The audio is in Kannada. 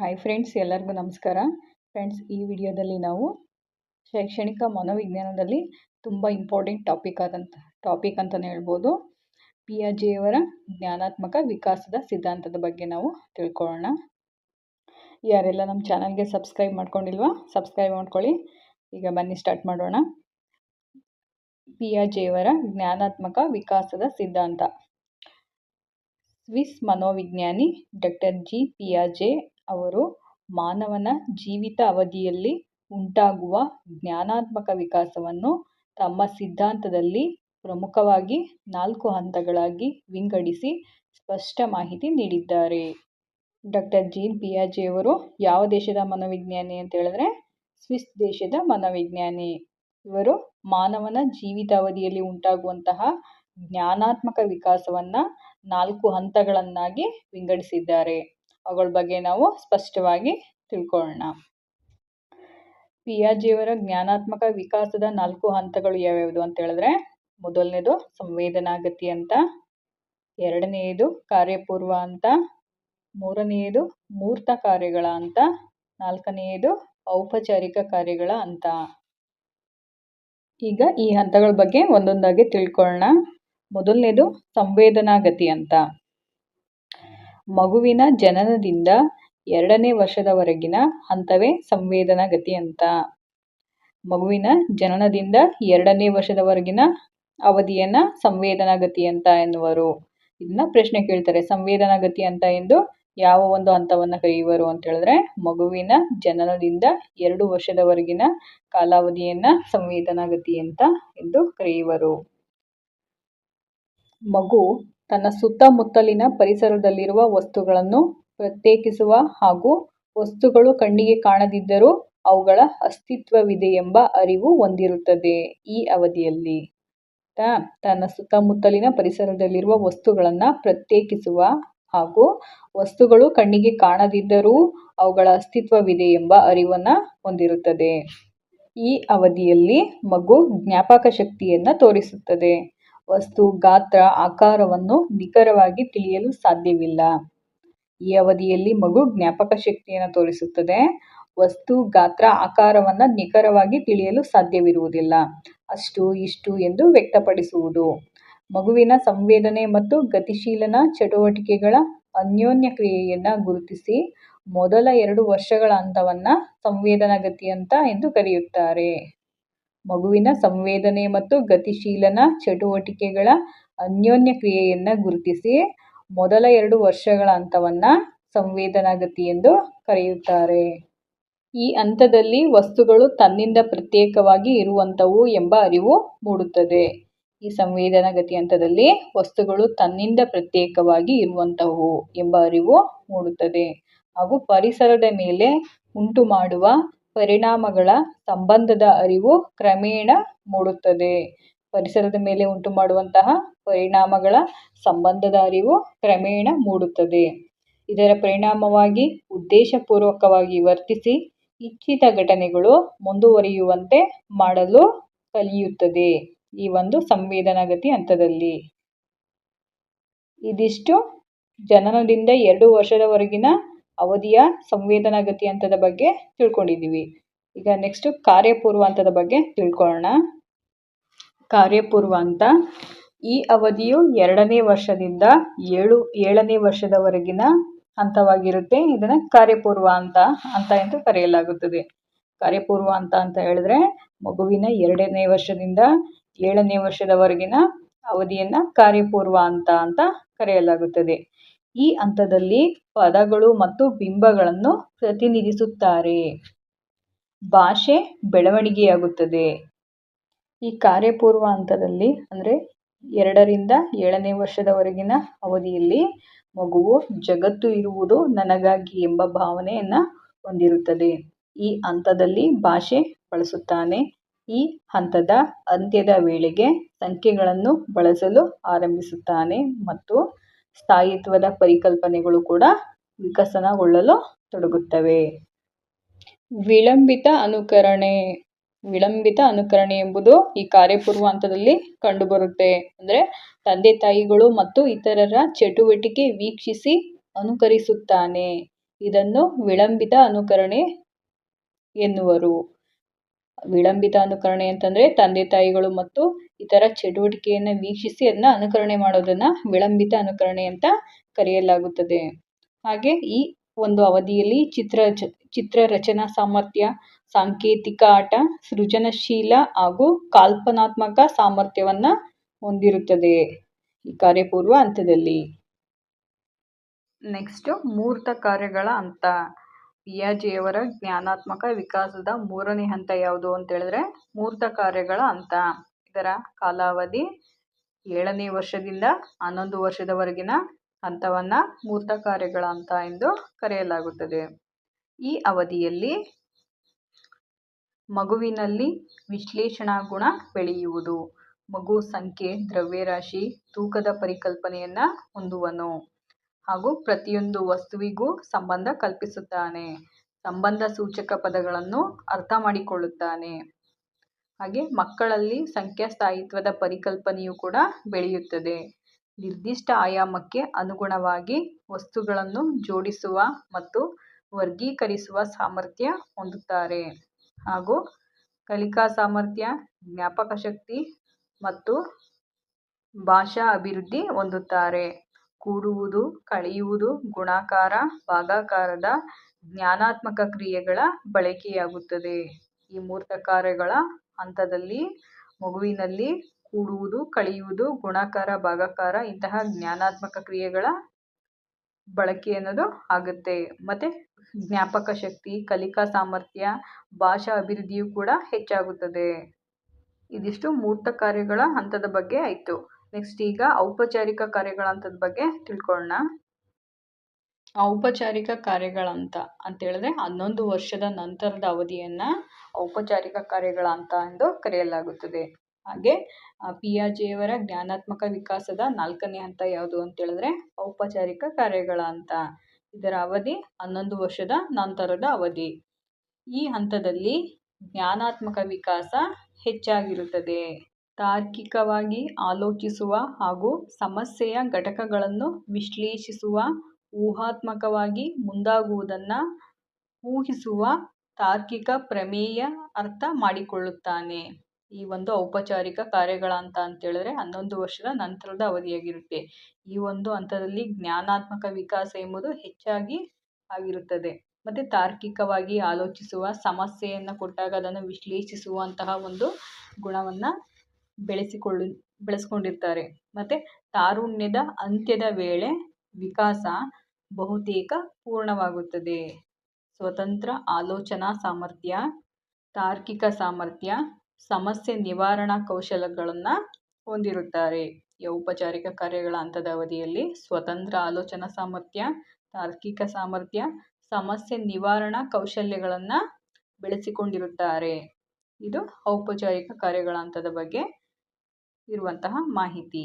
ಹಾಯ್ ಫ್ರೆಂಡ್ಸ್ ಎಲ್ಲರಿಗೂ ನಮಸ್ಕಾರ. ಫ್ರೆಂಡ್ಸ್ ಈ ವಿಡಿಯೋದಲ್ಲಿ ನಾವು ಶೈಕ್ಷಣಿಕ ಮನೋವಿಜ್ಞಾನದಲ್ಲಿ ತುಂಬ ಇಂಪಾರ್ಟೆಂಟ್ ಟಾಪಿಕ್ ಆದಂಥ ಟಾಪಿಕ್ ಅಂತಲೇ ಹೇಳ್ಬೋದು. ಪಿಯಾಜೆಯವರ ಜ್ಞಾನಾತ್ಮಕ ವಿಕಾಸದ ಸಿದ್ಧಾಂತದ ಬಗ್ಗೆ ನಾವು ತಿಳ್ಕೊಳ್ಳೋಣ. ಯಾರೆಲ್ಲ ನಮ್ಮ ಚಾನಲ್ಗೆ ಸಬ್ಸ್ಕ್ರೈಬ್ ಮಾಡ್ಕೊಂಡಿಲ್ವಾ ಸಬ್ಸ್ಕ್ರೈಬ್ ಮಾಡ್ಕೊಳ್ಳಿ. ಈಗ ಬನ್ನಿ ಸ್ಟಾರ್ಟ್ ಮಾಡೋಣ. ಪಿಯಾಜೆಯವರ ಜ್ಞಾನಾತ್ಮಕ ವಿಕಾಸದ ಸಿದ್ಧಾಂತ. ಸ್ವಿಸ್ ಮನೋವಿಜ್ಞಾನಿ ಡಾಕ್ಟರ್ ಜಿ ಪಿಯಾಜೆ ಅವರು ಮಾನವನ ಜೀವಿತ ಅವಧಿಯಲ್ಲಿ ಉಂಟಾಗುವ ಜ್ಞಾನಾತ್ಮಕ ವಿಕಾಸವನ್ನು ತಮ್ಮ ಸಿದ್ಧಾಂತದಲ್ಲಿ ಪ್ರಮುಖವಾಗಿ ನಾಲ್ಕು ಹಂತಗಳಾಗಿ ವಿಂಗಡಿಸಿ ಸ್ಪಷ್ಟ ಮಾಹಿತಿ ನೀಡಿದ್ದಾರೆ. ಡಾಕ್ಟರ್ ಜೀನ್ ಪಿಯಾಜೆಯವರು ಯಾವ ದೇಶದ ಮನೋವಿಜ್ಞಾನಿ ಅಂತ ಹೇಳಿದ್ರೆ ಸ್ವಿಸ್ ದೇಶದ ಮನೋವಿಜ್ಞಾನಿ. ಇವರು ಮಾನವನ ಜೀವಿತಾವಧಿಯಲ್ಲಿ ಉಂಟಾಗುವಂತಹ ಜ್ಞಾನಾತ್ಮಕ ವಿಕಾಸವನ್ನು ನಾಲ್ಕು ಹಂತಗಳನ್ನಾಗಿ ವಿಂಗಡಿಸಿದ್ದಾರೆ. ಅವುಗಳ ಬಗ್ಗೆ ನಾವು ಸ್ಪಷ್ಟವಾಗಿ ತಿಳ್ಕೊಳ್ಳೋಣ. ಪಿಯಾಜಿಯವರ ಜ್ಞಾನಾತ್ಮಕ ವಿಕಾಸದ ನಾಲ್ಕು ಹಂತಗಳು ಯಾವ್ಯಾವುದು ಅಂತ ಹೇಳಿದ್ರೆ, ಮೊದಲನೇದು ಸಂವೇದನಾಗತಿ ಅಂತ, ಎರಡನೆಯದು ಕಾರ್ಯಪೂರ್ವ ಅಂತ, ಮೂರನೆಯದು ಮೂರ್ತ ಕಾರ್ಯಗಳ ಅಂತ, ನಾಲ್ಕನೆಯದು ಔಪಚಾರಿಕ ಕಾರ್ಯಗಳ ಅಂತ. ಈಗ ಈ ಹಂತಗಳ ಬಗ್ಗೆ ಒಂದೊಂದಾಗಿ ತಿಳ್ಕೊಳ್ಳೋಣ. ಮೊದಲನೇದು ಸಂವೇದನಾಗತಿ ಅಂತ. ಮಗುವಿನ ಜನನದಿಂದ ಎರಡನೇ ವರ್ಷದವರೆಗಿನ ಹಂತವೇ ಸಂವೇದನಾಗತಿ ಅಂತ ಮಗುವಿನ ಜನನದಿಂದ ಎರಡನೇ ವರ್ಷದವರೆಗಿನ ಅವಧಿಯನ್ನು ಸಂವೇದನಾಗತಿ ಅಂತ ಎನ್ನುವರು. ಇದನ್ನ ಪ್ರಶ್ನೆ ಕೇಳ್ತಾರೆ, ಸಂವೇದನಾಗತಿ ಅಂತ ಎಂದು ಯಾವ ಒಂದು ಹಂತವನ್ನು ಕರೆಯುವರು ಅಂತ ಹೇಳಿದ್ರೆ, ಮಗುವಿನ ಜನನದಿಂದ ಎರಡು ವರ್ಷದವರೆಗಿನ ಕಾಲಾವಧಿಯನ್ನ ಸಂವೇದನಾಗತಿ ಅಂತ ಎಂದು ಕರೆಯುವರು. ಮಗು ತನ್ನ ಸುತ್ತಮುತ್ತಲಿನ ಪರಿಸರದಲ್ಲಿರುವ ವಸ್ತುಗಳನ್ನು ಪ್ರತ್ಯೇಕಿಸುವ ಹಾಗೂ ವಸ್ತುಗಳು ಕಣ್ಣಿಗೆ ಕಾಣದಿದ್ದರೂ ಅವುಗಳ ಅಸ್ತಿತ್ವವಿದೆ ಎಂಬ ಅರಿವು ಹೊಂದಿರುತ್ತದೆ ಈ ಅವಧಿಯಲ್ಲಿ. ತನ್ನ ಸುತ್ತಮುತ್ತಲಿನ ಪರಿಸರದಲ್ಲಿರುವ ವಸ್ತುಗಳನ್ನು ಪ್ರತ್ಯೇಕಿಸುವ ಹಾಗೂ ವಸ್ತುಗಳು ಕಣ್ಣಿಗೆ ಕಾಣದಿದ್ದರೂ ಅವುಗಳ ಅಸ್ತಿತ್ವವಿದೆ ಎಂಬ ಅರಿವನ್ನು ಹೊಂದಿರುತ್ತದೆ. ಈ ಅವಧಿಯಲ್ಲಿ ಮಗು ಜ್ಞಾಪಕ ಶಕ್ತಿಯನ್ನು ತೋರಿಸುತ್ತದೆ. ವಸ್ತು, ಗಾತ್ರ, ಆಕಾರವನ್ನು ನಿಖರವಾಗಿ ತಿಳಿಯಲು ಸಾಧ್ಯವಿಲ್ಲ. ಈ ಅವಧಿಯಲ್ಲಿ ಮಗು ಜ್ಞಾಪಕ ಶಕ್ತಿಯನ್ನು ತೋರಿಸುತ್ತದೆ. ವಸ್ತು, ಗಾತ್ರ, ಆಕಾರವನ್ನು ನಿಖರವಾಗಿ ತಿಳಿಯಲು ಸಾಧ್ಯವಿರುವುದಿಲ್ಲ. ಅಷ್ಟು, ಇಷ್ಟು ಎಂದು ವ್ಯಕ್ತಪಡಿಸುವುದು. ಮಗುವಿನ ಸಂವೇದನೆ ಮತ್ತು ಗತಿಶೀಲನ ಚಟುವಟಿಕೆಗಳ ಅನ್ಯೋನ್ಯ ಕ್ರಿಯೆಯನ್ನು ಗುರುತಿಸಿ, ಮೊದಲ ಎರಡು ವರ್ಷಗಳ ಹಂತವನ್ನು ಸಂವೇದನಾಗತಿ ಅಂತ ಎಂದು ಕರೆಯುತ್ತಾರೆ. ಮಗುವಿನ ಸಂವೇದನೆ ಮತ್ತು ಗತಿಶೀಲನ ಚಟುವಟಿಕೆಗಳ ಅನ್ಯೋನ್ಯ ಕ್ರಿಯೆಯನ್ನು ಗುರುತಿಸಿ ಮೊದಲ ಎರಡು ವರ್ಷಗಳ ಹಂತವನ್ನು ಸಂವೇದನಾಗತಿ ಎಂದು ಕರೆಯುತ್ತಾರೆ. ಈ ಹಂತದಲ್ಲಿ ವಸ್ತುಗಳು ತನ್ನಿಂದ ಪ್ರತ್ಯೇಕವಾಗಿ ಇರುವಂಥವು ಎಂಬ ಅರಿವು ಮೂಡುತ್ತದೆ. ಈ ಸಂವೇದನಾಗತಿ ಹಂತದಲ್ಲಿ ವಸ್ತುಗಳು ತನ್ನಿಂದ ಪ್ರತ್ಯೇಕವಾಗಿ ಇರುವಂಥವು ಎಂಬ ಅರಿವು ಮೂಡುತ್ತದೆ. ಹಾಗೂ ಪರಿಸರದ ಮೇಲೆ ಉಂಟು ಮಾಡುವ ಪರಿಣಾಮಗಳ ಸಂಬಂಧದ ಅರಿವು ಕ್ರಮೇಣ ಮೂಡುತ್ತದೆ. ಪರಿಸರದ ಮೇಲೆ ಉಂಟು ಮಾಡುವಂತಹ ಪರಿಣಾಮಗಳ ಸಂಬಂಧದ ಅರಿವು ಕ್ರಮೇಣ ಮೂಡುತ್ತದೆ. ಇದರ ಪರಿಣಾಮವಾಗಿ ಉದ್ದೇಶಪೂರ್ವಕವಾಗಿ ವರ್ತಿಸಿ ಇಚ್ಛಿತ ಘಟನೆಗಳು ಮುಂದುವರಿಯುವಂತೆ ಮಾಡಲು ಕಲಿಯುತ್ತದೆ. ಈ ಒಂದು ಸಂವೇದನಾಗತಿ ಹಂತದಲ್ಲಿ. ಇದಿಷ್ಟು. ಜನನದಿಂದ ಎರಡು ವರ್ಷದವರೆಗಿನ ಅವಧಿಯ ಸಂವೇದನಾಗತಿ ಹಂತದ ಬಗ್ಗೆ ತಿಳ್ಕೊಂಡಿದ್ದೀವಿ. ಈಗ ನೆಕ್ಸ್ಟು ಕಾರ್ಯಪೂರ್ವ ಹಂತದ ಬಗ್ಗೆ ತಿಳ್ಕೊಳ್ಳೋಣ. ಕಾರ್ಯಪೂರ್ವ ಹಂತ ಈ ಅವಧಿಯು ಎರಡನೇ ವರ್ಷದಿಂದ ಏಳು, ಏಳನೇ ವರ್ಷದವರೆಗಿನ ಹಂತವಾಗಿರುತ್ತೆ. ಇದನ್ನು ಕಾರ್ಯಪೂರ್ವ ಅಂತ ಅಂತ ಎಂದು ಕರೆಯಲಾಗುತ್ತದೆ. ಕಾರ್ಯಪೂರ್ವ ಅಂತ ಅಂತ ಹೇಳಿದ್ರೆ ಮಗುವಿನ ಎರಡನೇ ವರ್ಷದಿಂದ ಏಳನೇ ವರ್ಷದವರೆಗಿನ ಅವಧಿಯನ್ನು ಕಾರ್ಯಪೂರ್ವ ಅಂತ ಅಂತ ಕರೆಯಲಾಗುತ್ತದೆ. ಈ ಹಂತದಲ್ಲಿ ಪದಗಳು ಮತ್ತು ಬಿಂಬಗಳನ್ನು ಪ್ರತಿನಿಧಿಸುತ್ತಾರೆ. ಭಾಷೆ ಬೆಳವಣಿಗೆಯಾಗುತ್ತದೆ. ಈ ಕಾರ್ಯಪೂರ್ವ ಹಂತದಲ್ಲಿ ಅಂದರೆ ಎರಡರಿಂದ ಏಳನೇ ವರ್ಷದವರೆಗಿನ ಅವಧಿಯಲ್ಲಿ ಮಗುವು ಜಗತ್ತು ಇರುವುದು ನನಗಾಗಿ ಎಂಬ ಭಾವನೆಯನ್ನು ಹೊಂದಿರುತ್ತದೆ. ಈ ಹಂತದಲ್ಲಿ ಭಾಷೆ ಬಳಸುತ್ತಾನೆ. ಈ ಹಂತದ ಅಂತ್ಯದ ವೇಳೆಗೆ ಸಂಖ್ಯೆಗಳನ್ನು ಬಳಸಲು ಆರಂಭಿಸುತ್ತಾನೆ ಮತ್ತು ಸ್ಥಾಯಿತ್ವದ ಪರಿಕಲ್ಪನೆಗಳು ಕೂಡ ವಿಕಸನಗೊಳ್ಳಲು ತೊಡಗುತ್ತವೆ. ವಿಳಂಬಿತ ಅನುಕರಣೆ ವಿಳಂಬಿತ ಅನುಕರಣೆ ಎಂಬುದು ಈ ಕಾರ್ಯಪೂರ್ವ ಹಂತದಲ್ಲಿ ಕಂಡುಬರುತ್ತೆ. ಅಂದರೆ ತಂದೆ ತಾಯಿಗಳು ಮತ್ತು ಇತರರ ಚಟುವಟಿಕೆ ವೀಕ್ಷಿಸಿ ಅನುಕರಿಸುತ್ತಾನೆ. ಇದನ್ನು ವಿಳಂಬಿತ ಅನುಕರಣೆ ಎನ್ನುವರು. ವಿಳಂಬಿತ ಅನುಕರಣೆ ಅಂತಂದರೆ ತಂದೆ ತಾಯಿಗಳು ಮತ್ತು ಇತರ ಚಟುವಟಿಕೆಯನ್ನು ವೀಕ್ಷಿಸಿ ಅದನ್ನ ಅನುಕರಣೆ ಮಾಡೋದನ್ನು ವಿಳಂಬಿತ ಅನುಕರಣೆ ಅಂತ ಕರೆಯಲಾಗುತ್ತದೆ. ಹಾಗೆ ಈ ಒಂದು ಅವಧಿಯಲ್ಲಿ ಚಿತ್ರ ಚಿತ್ರ ರಚನಾ ಸಾಮರ್ಥ್ಯ, ಸಾಂಕೇತಿಕ ಆಟ, ಸೃಜನಶೀಲ ಹಾಗೂ ಕಾಲ್ಪನಾತ್ಮಕ ಸಾಮರ್ಥ್ಯವನ್ನು ಹೊಂದಿರುತ್ತದೆ ಈ ಕಾರ್ಯಪೂರ್ವ ಹಂತದಲ್ಲಿ. ನೆಕ್ಸ್ಟು ಮೂರ್ತ ಕಾರ್ಯಗಳ ಹಂತ. ಪಿಯಾಜೆಯವರ ಜ್ಞಾನಾತ್ಮಕ ವಿಕಾಸದ ಮೂರನೇ ಹಂತ ಯಾವುದು ಅಂತ ಹೇಳಿದ್ರೆ ಮೂರ್ತ ಕಾರ್ಯಗಳ ಹಂತ. ಇದರ ಕಾಲಾವಧಿ ಏಳನೇ ವರ್ಷದಿಂದ ಹನ್ನೊಂದು ವರ್ಷದವರೆಗಿನ ಹಂತವನ್ನು ಮೂರ್ತ ಕಾರ್ಯಗಳ ಹಂತ ಎಂದು ಕರೆಯಲಾಗುತ್ತದೆ. ಈ ಅವಧಿಯಲ್ಲಿ ಮಗುವಿನಲ್ಲಿ ವಿಶ್ಲೇಷಣಾ ಗುಣ ಬೆಳೆಯುವುದು. ಮಗು ಸಂಖ್ಯೆ, ದ್ರವ್ಯರಾಶಿ, ತೂಕದ ಪರಿಕಲ್ಪನೆಯನ್ನು ಹೊಂದುವನು ಹಾಗೂ ಪ್ರತಿಯೊಂದು ವಸ್ತುವಿಗೂ ಸಂಬಂಧ ಕಲ್ಪಿಸುತ್ತಾನೆ. ಸಂಬಂಧ ಸೂಚಕ ಪದಗಳನ್ನು ಅರ್ಥ ಮಾಡಿಕೊಳ್ಳುತ್ತಾನೆ. ಹಾಗೆ ಮಕ್ಕಳಲ್ಲಿ ಸಂಖ್ಯಾ ಸ್ಥಾಯಿತ್ವದ ಪರಿಕಲ್ಪನೆಯು ಕೂಡ ಬೆಳೆಯುತ್ತದೆ. ನಿರ್ದಿಷ್ಟ ಆಯಾಮಕ್ಕೆ ಅನುಗುಣವಾಗಿ ವಸ್ತುಗಳನ್ನು ಜೋಡಿಸುವ ಮತ್ತು ವರ್ಗೀಕರಿಸುವ ಸಾಮರ್ಥ್ಯ ಹೊಂದುತ್ತಾರೆ. ಹಾಗೂ ಕಲಿಕಾ ಸಾಮರ್ಥ್ಯ, ಜ್ಞಾಪಕ ಶಕ್ತಿ ಮತ್ತು ಭಾಷಾ ಅಭಿವೃದ್ಧಿ ಹೊಂದುತ್ತಾರೆ. ಕೂಡುವುದು, ಕಳೆಯುವುದು ಗುಣಾಕಾರ, ಭಾಗಾಕಾರದ ಜ್ಞಾನಾತ್ಮಕ ಕ್ರಿಯೆಗಳ ಬಳಕೆಯಾಗುತ್ತದೆ. ಈ ಮೂರ್ತ ಕಾರ್ಯಗಳ ಹಂತದಲ್ಲಿ ಮಗುವಿನಲ್ಲಿ ಕೂಡುವುದು, ಕಳೆಯುವುದು, ಗುಣಾಕಾರ, ಭಾಗಾಕಾರ ಇಂತಹ ಜ್ಞಾನಾತ್ಮಕ ಕ್ರಿಯೆಗಳ ಬಳಕೆ ಅನ್ನೋದು ಆಗುತ್ತೆ. ಮತ್ತು ಜ್ಞಾಪಕ ಶಕ್ತಿ, ಕಲಿಕಾ ಸಾಮರ್ಥ್ಯ, ಭಾಷಾ ಅಭಿವೃದ್ಧಿಯು ಕೂಡ ಹೆಚ್ಚಾಗುತ್ತದೆ. ಇದಿಷ್ಟು ಮೂರ್ತ ಕಾರ್ಯಗಳ ಹಂತದ ಬಗ್ಗೆ ಆಯಿತು. ನೆಕ್ಸ್ಟ್ ಈಗ ಔಪಚಾರಿಕ ಕಾರ್ಯಗಳ ಹಂತದ ಬಗ್ಗೆ ತಿಳ್ಕೊಳ್ಳೋಣ ಔಪಚಾರಿಕ ಕಾರ್ಯಗಳ ಅಂತೇಳಿದ್ರೆ ಹನ್ನೊಂದು ವರ್ಷದ ನಂತರದ ಅವಧಿಯನ್ನು ಔಪಚಾರಿಕ ಕಾರ್ಯಗಳ ಅಂತ ಎಂದು ಕರೆಯಲಾಗುತ್ತದೆ. ಹಾಗೆ ಪಿಯಾಜೆಯವರ ಜ್ಞಾನಾತ್ಮಕ ವಿಕಾಸದ ನಾಲ್ಕನೇ ಹಂತ ಯಾವುದು ಅಂತ ಹೇಳಿದ್ರೆ ಔಪಚಾರಿಕ ಕಾರ್ಯಗಳ ಅಂತ ಇದರ ಅವಧಿ ಹನ್ನೊಂದು ವರ್ಷದ ನಂತರದ ಅವಧಿ. ಈ ಹಂತದಲ್ಲಿ ಜ್ಞಾನಾತ್ಮಕ ವಿಕಾಸ ಹೆಚ್ಚಾಗಿರುತ್ತದೆ. ತಾರ್ಕಿಕವಾಗಿ ಆಲೋಚಿಸುವ ಹಾಗೂ ಸಮಸ್ಯೆಯ ಘಟಕಗಳನ್ನು ವಿಶ್ಲೇಷಿಸುವ, ಊಹಾತ್ಮಕವಾಗಿ ಮುಂದಾಗುವುದನ್ನು ಊಹಿಸುವ ತಾರ್ಕಿಕ ಪ್ರಮೇಯ ಅರ್ಥ ಮಾಡಿಕೊಳ್ಳುತ್ತಾನೆ. ಈ ಒಂದು ಔಪಚಾರಿಕ ಕಾರ್ಯಗಳ ಅಂತ ಅಂತೇಳಿದ್ರೆ ಹನ್ನೊಂದು ವರ್ಷದ ನಂತರದ ಅವಧಿಯಾಗಿರುತ್ತೆ. ಈ ಒಂದು ಹಂತದಲ್ಲಿ ಜ್ಞಾನಾತ್ಮಕ ವಿಕಾಸ ಎಂಬುದು ಹೆಚ್ಚಾಗಿ ಆಗಿರುತ್ತದೆ. ಮತ್ತು ತಾರ್ಕಿಕವಾಗಿ ಆಲೋಚಿಸುವ, ಸಮಸ್ಯೆಯನ್ನು ಕೊಟ್ಟಾಗ ಅದನ್ನು ವಿಶ್ಲೇಷಿಸುವಂತಹ ಒಂದು ಗುಣವನ್ನು ಬೆಳೆಸಿಕೊಳ್ಳು, ಬೆಳೆಸ್ಕೊಂಡಿರ್ತಾರೆ. ಮತ್ತು ತಾರುಣ್ಯದ ಅಂತ್ಯದ ವೇಳೆ ವಿಕಾಸ ಬಹುತೇಕ ಪೂರ್ಣವಾಗುತ್ತದೆ. ಸ್ವತಂತ್ರ ಆಲೋಚನಾ ಸಾಮರ್ಥ್ಯ, ತಾರ್ಕಿಕ ಸಾಮರ್ಥ್ಯ, ಸಮಸ್ಯೆ ನಿವಾರಣಾ ಕೌಶಲಗಳನ್ನು ಹೊಂದಿರುತ್ತಾರೆ. ಔಪಚಾರಿಕ ಕಾರ್ಯಗಳ ಹಂತದ ಅವಧಿಯಲ್ಲಿ ಸ್ವತಂತ್ರ ಆಲೋಚನಾ ಸಾಮರ್ಥ್ಯ, ತಾರ್ಕಿಕ ಸಾಮರ್ಥ್ಯ, ಸಮಸ್ಯೆ ನಿವಾರಣಾ ಕೌಶಲ್ಯಗಳನ್ನು ಬೆಳೆಸಿಕೊಂಡಿರುತ್ತಾರೆ. ಇದು ಔಪಚಾರಿಕ ಕಾರ್ಯಗಳ ಹಂತದ ಬಗ್ಗೆ ಇರುವಂತಹ ಮಾಹಿತಿ.